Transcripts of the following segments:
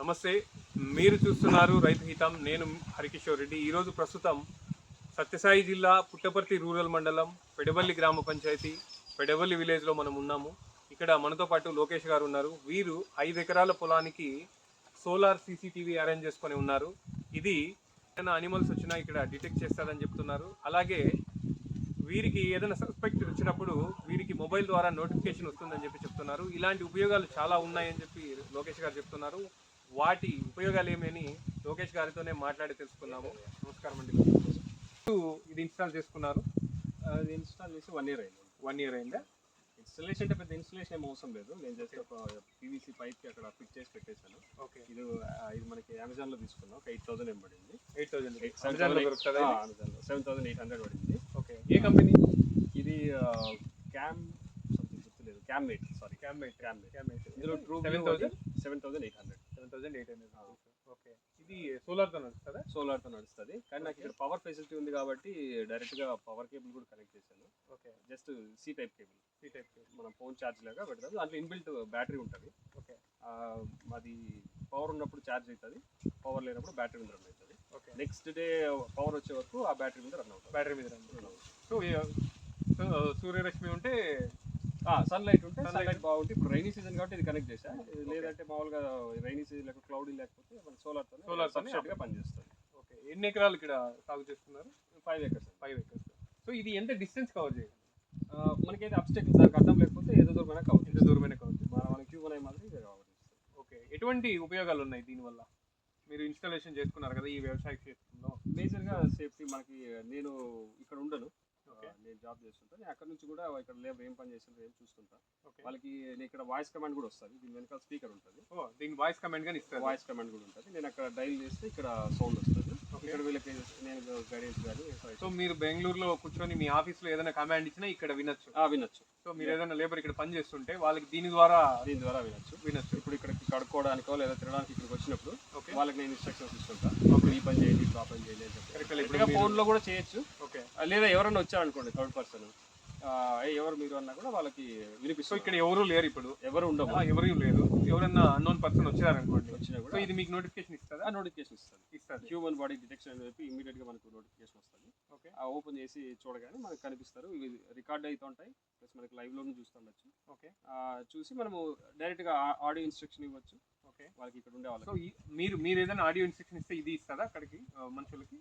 నమస్తే. మీరు చూస్తున్నారు రైతు హితం. నేను హరికిషోర్ రెడ్డి. ఈరోజు ప్రస్తుతం సత్యసాయి జిల్లా పుట్టపర్తి రూరల్ మండలం పెడవల్లి గ్రామ పంచాయతీ పెడవల్లి విలేజ్లో మనం ఉన్నాము. ఇక్కడ మనతో పాటు లోకేష్ గారు ఉన్నారు. వీరు ఐదు ఎకరాల పొలానికి సోలార్ సీసీటీవీ అరేంజ్ చేసుకొని ఉన్నారు. ఇది ఏదైనా అనిమల్స్ వచ్చినా ఇక్కడ డిటెక్ట్ చేస్తారని చెప్తున్నారు. అలాగే వీరికి ఏదైనా సస్పెక్ట్ వచ్చినప్పుడు వీరికి మొబైల్ ద్వారా నోటిఫికేషన్ వస్తుందని చెప్పి చెప్తున్నారు. ఇలాంటి ఉపయోగాలు చాలా ఉన్నాయని చెప్పి లోకేష్ గారు చెప్తున్నారు. వాటి ఉపయోగాలు ఏమని లోకేష్ గారితోనే మాట్లాడి తెలుసుకున్నాము. నమస్కారం అండి ఇది ఇన్స్టాల్ చేసుకున్నారు? అది ఇన్స్టాల్ చేసి వన్ ఇయర్ అయింది. వన్ ఇయర్ అయిందా? ఇన్స్టాలేషన్ అంటే పెద్ద ఇన్స్టాలేషన్ ఏం అవసరం లేదు. నేను జస్ట్ ఒక పీవీసీ పైప్కి అక్కడ ఫిట్ చేసి పెట్టేశాను. ఓకే ఇది ఇది మనకి అమెజాన్లో తీసుకున్నాం. ఒక ఎయిట్ థౌసండ్ ఏం పడింది. ఎయిట్ థౌసండ్ సెవెన్ దొరుకుతుందా థౌసండ్ ఎయిట్ హండ్రెడ్ పడింది. ఓకే ఏ కంపెనీ ఇది క్యామ్ సంథింగ్ గుర్తులేదు. Cam mate sorry cam mate cam mate cam mate ఇందులో true seven thousand seven thousand eight hundred seven thousand eight hundred okay. ఇది సోలార్తో నడుస్తుందా? సోలార్తో నడుస్తుంది. కానీ నాకు ఇక్కడ పవర్ ఫెసిలిటీ ఉంది కాబట్టి డైరెక్ట్గా పవర్ కేబుల్ కూడా కనెక్ట్ చేశాను. Okay. Just C type cable. ఈ టైప్ మనం ఫోన్ ఛార్జ్ లాగా పెడతాం. దాంట్లో ఇన్బిల్ట్ బ్యాటరీ ఉంటుంది. ఓకే. అది పవర్ ఉన్నప్పుడు ఛార్జ్ అవుతుంది పవర్ లేనప్పుడు బ్యాటరీ మీద రన్ అవుతుంది. ఓకే. నెక్స్ట్ డే పవర్ వచ్చే వరకు ఆ బ్యాటరీ మీద రన్ అవుతుంది. బ్యాటరీ మీద రన్ సో సో సూర్యరశ్మి ఉంటే సన్ లైట్ ఉంటే Sunlight. సన్ లైట్ బాగుంటే ఇప్పుడు రైనీ సీజన్ కాబట్టి ఇది కనెక్ట్ చేసా లేదంటే మామూలుగా రైనీ సీజన్ లేకపోతే క్లౌడీ లేకపోతే మన సోలార్తో Solar తోనే సబ్స్టేట్గా పనిచేస్తుంది ఓకే ఎన్ని ఎకరాలు ఇక్కడ సాగు చేస్తున్నారు? Five acres five acres so ఇది ఎంత డిస్టెన్స్ కవర్ చేయాలి? మనకైతే అబ్స్టెక్ల్స్ దానికి అడ్డం లేకపోతే ఏదో దూరమైనా ఎంత కావచ్చు దూరమైన కవర్ చేయాలి మన మన క్యూ అనే మాదిరి ఓకే ఎటువంటి ఉపయోగాలు ఉన్నాయి దీనివల్ల మీరు ఇన్స్టాలేషన్ చేసుకున్నారు కదా ఈ వ్యవసాయ క్షేత్రంలో. మేజర్గా సేఫ్టీ మనకి నేను ఇక్కడ ఉండను. నేను జాబ్ చేస్తుంటా నేను అక్కడ నుంచి కూడా ఇక్కడ లేబర్ ఏం పని చేస్తుంటారు ఏం చూస్తుంటా. ఓకే. వాళ్ళకి నేను ఇక్కడ వాయిస్ కమాండ్ కూడా వస్తుంది. దీని వెనకాల స్పీకర్ ఉంటుంది. దీని వాయిస్ కమెంట్ గానీ ఇస్తారు. వాయిస్ కమాండ్ కూడా ఉంటుంది. నేను అక్కడ డైల్ చేస్తే ఇక్కడ సౌండ్ వస్తుంది. ఇక్కడ వీళ్ళకి నేను గైడెన్స్ కానీ సో మీరు బెంగళూరులో కూర్చొని మీ ఆఫీస్లో ఏదైనా కమాండ్ ఇచ్చినా ఇక్కడ వినొచ్చు. ఆ, వినొచ్చు. సో మీరు ఏదైనా లేబర్ ఇక్కడ పని చేస్తుంటే వాళ్ళకి దీని ద్వారా దీని ద్వారా వినొచ్చు. వినొచ్చు. ఇప్పుడు ఇక్కడ కడుక్కోవడానికో లేదా తినడానికి ఇక్కడికి వచ్చినప్పుడు వాళ్ళకి నేను ఇన్స్ట్రక్షన్స్ ఇస్తుంటా. ఇప్పుడు ఈ పని చేయండి ఆ పని చేయండి అని చెప్పి. Correct. Direct ఇప్పుడు గా మీరు- ఫోన్లో కూడా చేయొచ్చు. ఓకే. ఆ, లేదా ఎవరైనా వచ్చారనుకోండి థర్డ్ పర్సన్ ఎవరు మీరు అన్నా కూడా వాళ్ళకి సో వినిపిస్తుంది ఇక్కడ ఎవరు లేరు ఇప్పుడు. ఎవరు ఉండవు. ఆ, ఎవరు లేరు. ఎవరన్నా అన్నోన్ పర్సన్ వచ్చారనుకోండి వచ్చినా సో కూడా ఇది మీకు నోటిఫికేషన్ ఇస్తుందా నోటిఫికేషన్ ఇస్తుంది ఇస్తుంది హ్యూమన్ బాడీ డిటెక్షన్ అని చెప్పి ఇమీడియట్గా మనకు నోటిఫికేషన్ వస్తుంది. ఓకే. ఆ ఓపెన్ చేసి చూడగానే మనకు కనిపిస్తారు. ఇవి రికార్డ్ అవుతుంటాయి ప్లస్ మనకి లైవ్ లోను చూస్తుండొచ్చు ఓకే. ఆ, చూసి మనము డైరెక్ట్గా ఆడియో ఇన్స్ట్రక్షన్ ఇవ్వచ్చు. ఓకే. వాళ్ళకి ఇక్కడ ఉండే సో వాళ్ళకి ఈ- మీరు మీరు ఏదైనా ఆడియో ఇన్స్ట్రక్షన్ ఇస్తే ఇది ఇస్తుందా అక్కడికి? మనుషులకి?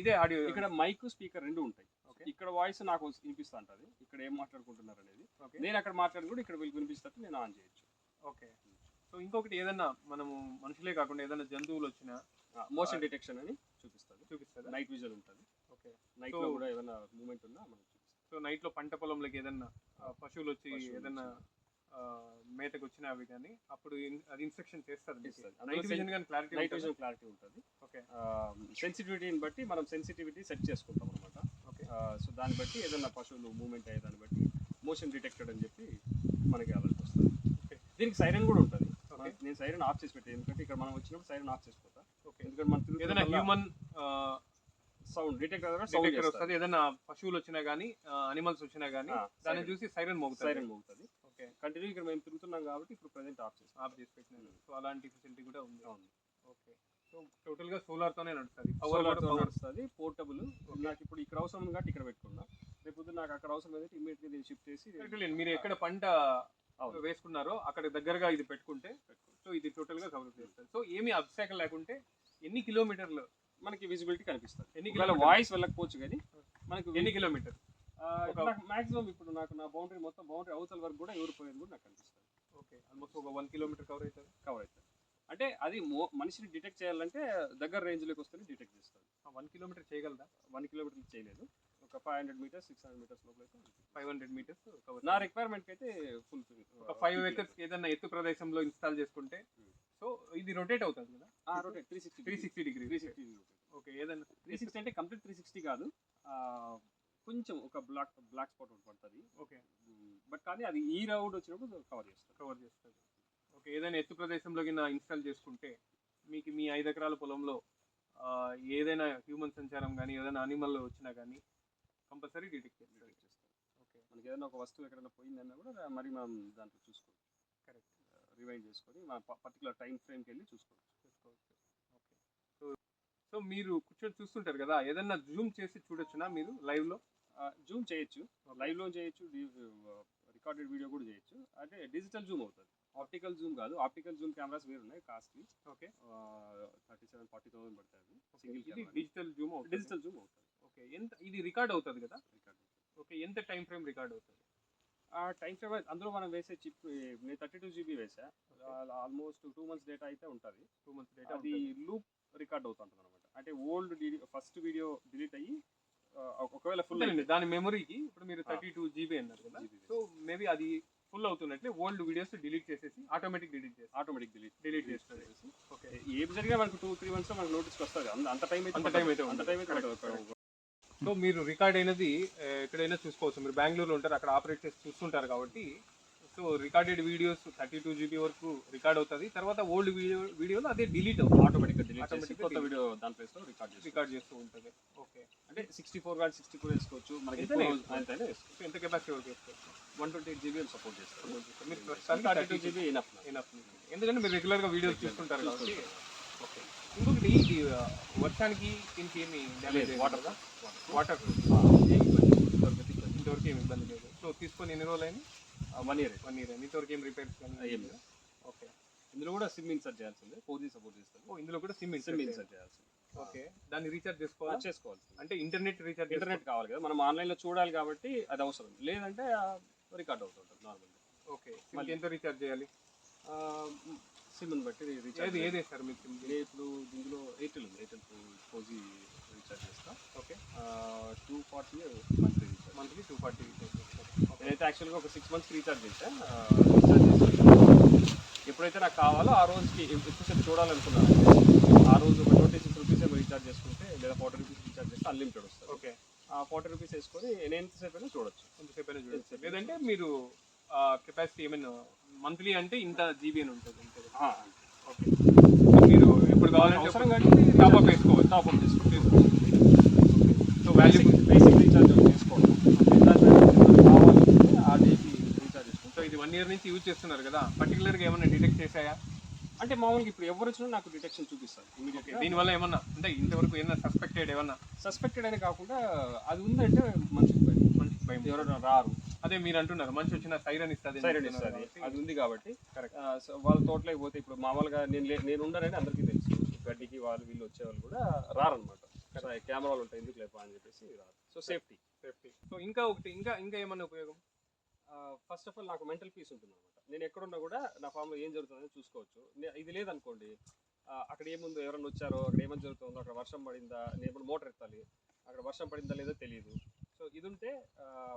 ఇదే ఆడియో ఇక్కడ మైక్ స్పీకర్ రెండు ఉంటాయి. ఇక్కడ వాయిస్ నాకు వినిపిస్తా ఉంటది ఇక్కడ ఏం మాట్లాడుకుంటున్నారు అనేది. నేను అక్కడ మాట్లాడి కూడా ఇక్కడ వీళ్ళకి వినిపిస్తట్టు నేను ఆన్ చేయొచ్చు. ఓకే. సో ఇంకొకటి ఏదన్నా మనము మనుషులే కాకుండా ఏదైనా జంతువులు వచ్చినా మోషన్ డిటెక్షన్ అని చూపిస్తుంది. చూపిస్తుందా? నైట్ విజన్ ఉంటుంది. ఓకే. నైట్లో కూడా ఏదైనా మూమెంట్ ఉన్నా మనకి చూపిస్తుంది. సో నైట్లో పంట పొలంలోకి ఏదన్నా ఆ, పశువులు వచ్చి ఆ, మేతకు వచ్చిన అవి కానీ అప్పుడు అది ఇన్స్ట్రక్షన్ చేస్తుంది ఇస్తుంది. నైట్ విజన్ కానీ క్లారిటీ నైట్ విజన్ క్లారిటీ ఉంటుంది? ఓకే. సెన్సిటివిటీని బట్టి మనం సెన్సిటివిటీ సెట్ చేసుకుంటాం అనమాట ఓకే. సో దాన్ని బట్టి ఏదైనా పశువులు మూమెంట్ అయ్యే దాన్ని బట్టి మోషన్ డిటెక్టెడ్ అని చెప్పి మనకి అలర్ట్ వస్తుంది. ఓకే. దీనికి సైరన్ కూడా ఉంటుంది. నేను సైరన్ ఆఫ్ చేసి పెట్టాను ఎందుకంటే ఇక్కడ మనం వచ్చినప్పుడు సైరన్ ఆఫ్ చేసిపోతా ఓకే. ఎందుకంటే మనం ఏదైనా హ్యూమన్ సౌండ్ డిటెక్టర్ సౌండ్ వస్తుంది. ఏదైనా పశువులు వచ్చినా కానీ అనిమల్స్ వచ్చినా కానీ దాన్ని. చూసి సైరన్ మోగుతుంది సైరన్ మోగుతుంది ఓకే. కంటిన్యూ ఇక్కడ మేము తిరుగుతున్నాం కాబట్టి ఇప్పుడు ప్రజెంట్ ఆఫ్ చేస్తాం. ఆఫ్ చేసి పెట్టినారు సో అలాంటి ఫెసిలిటీ కూడా ఉంది. అవును. ఓకే. సో టోటల్గా సోలార్ తోనే నడుస్తుంది. పవర్ కూడా వస్తుంది. పోర్టబుల్ నాకు ఇప్పుడు ఇక్కడ అవసరం ఉంది కాబట్టి ఇక్కడ పెట్టుకున్నా. రేపు నాకు అక్కడ అవసరం అయితే ఇమీడియట్గా నేను షిఫ్ట్ చేసి మీరు ఎక్కడ పంట. వేసుకున్నారో అక్కడ దగ్గరగా ఇది పెట్టుకుంటే సో ఇది టోటల్గా కవర్ చేస్తుంది. సో ఏమి అబ్స్టాకల్ లేకుంటే ఎన్ని కిలోమీటర్లు మనకి విజిబిలిటీ కనిపిస్తుంది. ఎన్ని కిలోమీటర్లు? వాయిస్ వెళ్ళకపోవచ్చు కానీ మనకు ఎన్ని కిలోమీటర్ మాక్సిమం ఇప్పుడు నాకు నా బౌండరీ మొత్తం బౌండరీ అవతల వరకు కూడా ఎవరు పోయేది కూడా నాకు కనిపిస్తుంది ఓకే ఆల్మోస్ట్ ఒక వన్ కిలోమీటర్ కవర్ అవుతుంది. కవర్ అవుతుంది. అంటే అది మనిషిని డిటెక్ట్ చేయాలంటే దగ్గర రేంజ్లోకి వస్తేనే డిటెక్ట్ చేస్తుంది వన్ కిలోమీటర్ చేయగలదా? వన్ కిలోమీటర్ చేయలేదు. ఒక five hundred metres six hundred metres లోపల అయితే ఫైవ్ హండ్రెడ్ మీటర్స్ కవర్ నా రిక్వైర్మెంట్ అయితే ఫుల్ ఒక ఫైవ్ ఎకర్స్ ఏదైనా ఎత్తు ప్రదేశంలో ఇన్స్టాల్ చేసుకుంటే సో ఇది రొటేట్ అవుతుంది కదా? Rotate three sixty three sixty degree three sixty okay ఏదైనా త్రీ సిక్స్టీ అంటే కంప్లీట్ త్రీ సిక్స్టీ కాదు. కొంచెం ఒక బ్లాక్ బ్లాక్ స్పాట్ ఒకటి పడుతుంది. ఓకే బట్ కానీ అది ఈ రౌడ్ వచ్చినప్పుడు కవర్ చేస్తారు కవర్ చేస్తుంది. ఓకే ఏదైనా ఎత్తు ప్రదేశంలో కింద ఇన్స్టాల్ చేసుకుంటే మీకు మీ ఐదు ఎకరాల పొలంలో ఏదైనా హ్యూమన్ సంచారం కానీ ఏదైనా అనిమల్ వచ్చినా కానీ కంపల్సరీ డిటెక్ట్ చేస్తారు. ఓకే మనకి ఏదైనా ఒక వస్తువు ఎక్కడైనా పోయిందన్నా కూడా మరి మనం దాంట్లో చూసుకోవచ్చు. కరెక్ట్ రివైండ్ చేసుకొని మన పర్టికులర్ టైం ఫ్రేమ్కి వెళ్ళి చూసుకోవచ్చు. చేసుకోవచ్చు. ఓకే సో సో మీరు కూర్చొని చూస్తుంటారు కదా ఏదన్నా జూమ్ చేసి చూడొచ్చునా మీరు లైవ్లో? జూమ్ చేయొచ్చు. లైవ్లో చేయొచ్చు రికార్డెడ్ వీడియో కూడా చేయొచ్చు. అంటే డిజిటల్ జూమ్ అవుతుంది. ఆప్టికల్ జూమ్ కాదు. ఆప్టికల్ జూమ్ కెమెరాస్ వేరు ఉన్నాయి costly. Okay. Thirty seven forty thousand పడుతుంది సింగిల్ డిజిటల్ జూమ్ అవుతుంది. డిజిటల్ జూమ్ అవుతుంది. ఓకే. ఎంత ఇది రికార్డ్ అవుతుంది కదా? Record okay. ఎంత టైం ఫ్రేమ్ రికార్డ్ అవుతుంది? ఆ టైం ఫ్రేమ్ అందులో మనం వేసే చిప్ నేను థర్టీ టూ జీబీ వేసా. ఆల్మోస్ట్ టూ మంత్స్ డేటా అయితే ఉంటుంది. టూ మంత్స్ డేటా అది లూప్ రికార్డ్ అవుతుంటుంది అనమాట అంటే ఓల్డ్ ఫస్ట్ వీడియో డిలీట్ అయ్యి ఒకవేళ ఫుల్ ఉందండి దాని మెమరీకి ఇప్పుడు మీరు థర్టీ టూ జీబీ అన్నారు కదా. సో మేబీ అది ఫుల్ అవుతున్నట్లే ఓల్డ్ వీడియోస్ డిలీట్ చేసేసి ఆటోమేటిక్ డిలీట్ చేసి. ఆటోమేటిక్ డిలీట్ డిలీట్ చేస్తుంది ఓకే ఏం జరిగినా మనకు టూ త్రీ మంత్స్ మనకు నోటీస్ వస్తుంది? అంత టైం అయితే అంత time అయితే అంత. టైం అయితే. సో మీరు రికార్డ్ అయినది ఎక్కడైనా చూసుకోవచ్చు. మీరు బెంగళూరులో ఉంటారు అక్కడ ఆపరేట్ చేసి చూస్తుంటారు కాబట్టి so recorded videos thirty two GB వరకు రికార్డ్ అవుతుంది. తర్వాత ఓల్డ్ వీడియో వీడియోలో అదే డిలీట్ అవుతుంది. ఆటోమేటిక్గా డిలీట్ కొత్త. వీడియో దాని ప్లేస్లో రికార్డ్ రికార్డ్ చేస్తూ ఉంటుంది. ఓకే అంటే సిక్స్టీ ఫోర్ కానీ సిక్స్టీ ఫోర్ వేసుకోవచ్చు. మనకి ఎంత కెపాసిటీ వరకు వేసుకోవచ్చు? One twenty eight GB support చేస్తారు. మీరు థర్టీ ప్రస్తుతానికి టూ జీబీ ఇనఫ్ enough. ఎందుకంటే మీరు రెగ్యులర్గా వీడియోస్ చూస్తుంటారు కాబట్టి ఓకే ఇంకొకటి ఇది వర్షానికి దీనికి ఏమి డ్యామేజ్ వాటర్ వాటర్ ఇంతవరకు ఏమి ఇబ్బంది లేదు. సో తీసుకొని ఎన్ని రోజులు అయింది వన్ ఇయర్ వన్ ఇయర్ ఇంతవరకు ఏం రిపేర్స్ ఏం లేదు. ఓకే ఇందులో కూడా సిమ్ ఇన్సర్ట్ చేయాల్సిందే. ఫోర్ జీ సపోర్ట్ చేస్తారు. ఓ ఇందులో కూడా సిమ్ సిమ్ ఇన్సర్ట్ చేయాల్సింది. ఓకే దాన్ని రీఛార్జ్ చేసుకోవాలి? చేసుకోవాలి అంటే ఇంటర్నెట్ రీఛార్జ్ ఇంటర్నెట్ కావాలి కదా. మనం ఆన్లైన్లో చూడాలి కాబట్టి అది అవసరం లేదంటే రికార్డ్ అవుతుంటుంది నార్మల్ ఓకే సిమ్కి ఎంత రీఛార్జ్ చేయాలి? సిమ్ బట్టి రీఛార్జ్ ఏది సార్ మీకు సిమ్ నేను ఇప్పుడు దీనిలో ఎయిర్టెల్ ఉంది. ఎయిర్టెల్ ఫోర్ జీ రీఛార్జ్ చేస్తా. Okay two forty monthly recharge monthly two forty recharge నేనైతే యాక్చువల్గా ఒక సిక్స్ మంత్స్కి రీఛార్జ్ చేశాను రీఛార్జ్ చేసి ఎప్పుడైతే నాకు కావాలో ఆ రోజుకి ఎక్కువసేపు చూడాలనుకున్నాను ఆ రోజు ఒక ట్వంటీ సిక్స్ రూపీస్ ఏమో రీఛార్జ్ చేసుకుంటే లేదా ఫార్టీ రూపీస్ రీఛార్జ్ చేస్తే అన్లిమిటెడ్ వస్తుంది. ఓకే ఆ ఫార్టీ రూపీస్ వేసుకొని నేను ఎంతసేపు అయినా చూడొచ్చు. ఎంతసేపు అయినా చూడొచ్చు లేదంటే మీరు కెపాసిటీ ఏమైనా మంత్లీ అంటే ఇంత జీబీ అని ఉంటుంది. ఓకే మీరు ఎప్పుడు కావాలంటే టాప్ అప్ వేసుకోవచ్చు టాప్ అప్ చేసుకోవచ్చు. సో వాల్యూబుల్ బేసిక్ రీఛార్జ్ చేసుకోవడం దాని తర్వాత కావాలంటే ఆ డేకి రీఛార్జ్ చేసుకోవచ్చు సో ఇది వన్ ఇయర్ నుంచి యూజ్ చేస్తున్నారు కదా పర్టికులర్గా ఏమైనా డిటెక్ట్ చేశాయా? అంటే మామూలుగా ఇప్పుడు ఎవరు వచ్చినా నాకు డిటెక్షన్ చూపిస్తారు ఇమీడియట్గా దీనివల్ల ఏమన్నా అంటే ఇంతవరకు ఏమన్నా సస్పెక్టెడ్ ఏమన్నా? సస్పెక్టెడ్ అని కాకుండా అది ఉందంటే మనిషికి భయం. మంచి భయం. ఎవరైనా రారు. అదే మీరు అంటున్నారు మంచి వచ్చిన సైరన్ ఇస్తుంది సైరన్ ఇస్తుంది. అది ఉంది కాబట్టి సో వాళ్ళ తోటలోకి పోతే ఇప్పుడు మామూలుగా నేను నేను ఉండనని అందరికీ తెలుసు. గడ్డికి వాళ్ళు వీళ్ళు వచ్చేవాళ్ళు కూడా రారనమాట కెమెరాలు ఉంటాయి ఎందుకు లేపా అని చెప్పేసి రారు. సో సేఫ్టీ సేఫ్టీ సో ఇంకా ఒకటి ఇంకా ఇంకా ఏమన్నా ఉపయోగం? ఫస్ట్ ఆఫ్ ఆల్ నాకు మెంటల్ పీస్ ఉంటుంది అనమాట నేను ఎక్కడున్నా కూడా నా ఫామ్లో ఏం జరుగుతుందని చూసుకోవచ్చు. ఇది లేదనుకోండి అక్కడ ఏముందో ఎవరైనా వచ్చారో అక్కడ ఏమైనా జరుగుతుందో అక్కడ వర్షం పడిందా నేను మోటార్ ఎత్తాలి అక్కడ వర్షం పడిందా లేదో తెలియదు సో ఇది ఉంటే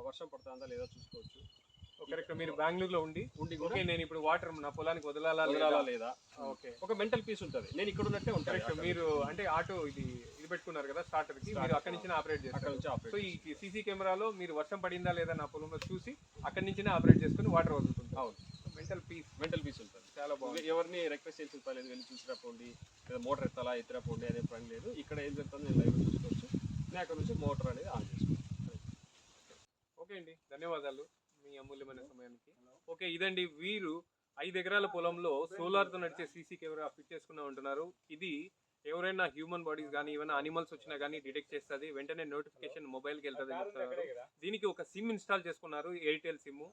వర్షం పడుతుందా లేదా చూసుకోవచ్చు. కరెక్ట్ మీరు బెంగళూరులో ఉండి ఉండి ఓకే నేను ఇప్పుడు వాటర్ నా పొలానికి వదలాలా లేదా? ఓకే. ఒక మెంటల్ పీస్ ఉంటుంది. నేను ఇక్కడ ఉన్నట్టే ఉంటాను. మీరు అంటే ఆటో ఇది ఇది పెట్టుకున్నారు కదా స్టార్టర్కి మీరు అక్కడి నుంచి ఆపరేట్ చేస్తారు. నుంచి సో ఈ సీసీ కెమెరాలో మీరు వర్షం పడిందా లేదా నా పొలంలో చూసి అక్కడి నుంచినే ఆపరేట్ చేసుకుని వాటర్ వదులుతుంటారు అవును. మెంటల్ పీస్ మెంటల్ పీస్ ఉంటుంది. చాలా బాగుంది. ఎవ- ఎవరిని రిక్వెస్ట్ చేసిన పని లేదు. వెళ్ళి చూసిరా పోండి లేదా మోటార్ ఎత్తాలా ఎత్తిరా పోండి అనే పని లేదు. ఇక్కడ ఏం జరుగుతుందో నేను లైవ్ చూసుకోవచ్చు. నేను అక్కడ నుంచి మోటార్ అనేది ఆన్ చేసుకోవచ్చు ఓకే అండి. ధన్యవాదాలు మీ అమూల్యమైన సమయానికి. ఓకే ఇదండి వీరు ఐదు ఎకరాల పొలంలో సోలార్తో నడిచే సీసీ కెమెరా ఫిట్ చేసుకున్నా ఉంటున్నారు. ఇది ఎవరైనా హ్యూమన్ బాడీస్ కానీ ఏమైనా అనిమల్స్ వచ్చినా కానీ డిటెక్ట్ చేస్తుంది వెంటనే నోటిఫికేషన్ మొబైల్కి వెళ్తుంది చెప్తున్నారు. దీనికి ఒక సిమ్ ఇన్స్టాల్ చేసుకున్నారు Airtel SIM.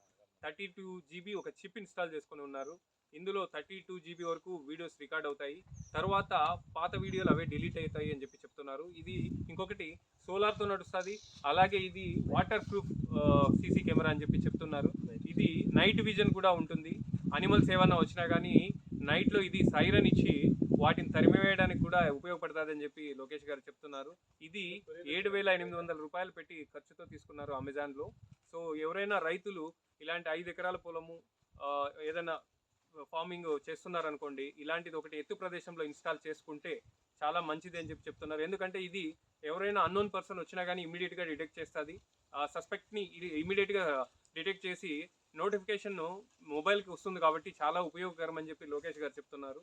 Thirty two GB ఒక చిప్ ఇన్స్టాల్ చేసుకుని ఉన్నారు. ఇందులో థర్టీ టూ జీబీ వరకు వీడియోస్ రికార్డ్ అవుతాయి. తర్వాత పాత వీడియోలు అవే డిలీట్ అవుతాయి అని చెప్పి చెప్తున్నారు. ఇది ఇంకొకటి సోలార్తో నడుస్తుంది. అలాగే ఇది వాటర్ ప్రూఫ్ సీసీ కెమెరా అని చెప్పి చెప్తున్నారు. ఇది నైట్ విజన్ కూడా ఉంటుంది. అనిమల్స్ ఏమైనా వచ్చినా కానీ నైట్లో ఇది సైరన్ ఇచ్చి వాటిని తరిమివేయడానికి కూడా ఉపయోగపడుతుంది అని చెప్పి లోకేష్ గారు చెప్తున్నారు. ఇది ఏడు వేల ఎనిమిది వందల రూపాయలు పెట్టి ఖర్చుతో తీసుకున్నారు అమెజాన్లో. సో ఎవరైనా రైతులు ఇలాంటి ఐదు ఎకరాల పొలము ఏదైనా ఫార్మింగ్ చేస్తున్నారనుకోండి ఇలాంటిది ఒకటి ఎత్తు ప్రదేశంలో ఇన్స్టాల్ చేసుకుంటే చాలా మంచిది అని చెప్పి చెప్తున్నారు. ఎందుకంటే ఇది ఎవరైనా అన్నోన్ పర్సన్ వచ్చినా కానీ ఇమీడియట్గా డిటెక్ట్ చేస్తుంది. ఆ సస్పెక్ట్ని ఇమీడియట్గా డిటెక్ట్ చేసి నోటిఫికేషన్ మొబైల్కి వస్తుంది కాబట్టి చాలా ఉపయోగకరం అని చెప్పి లోకేష్ గారు చెప్తున్నారు.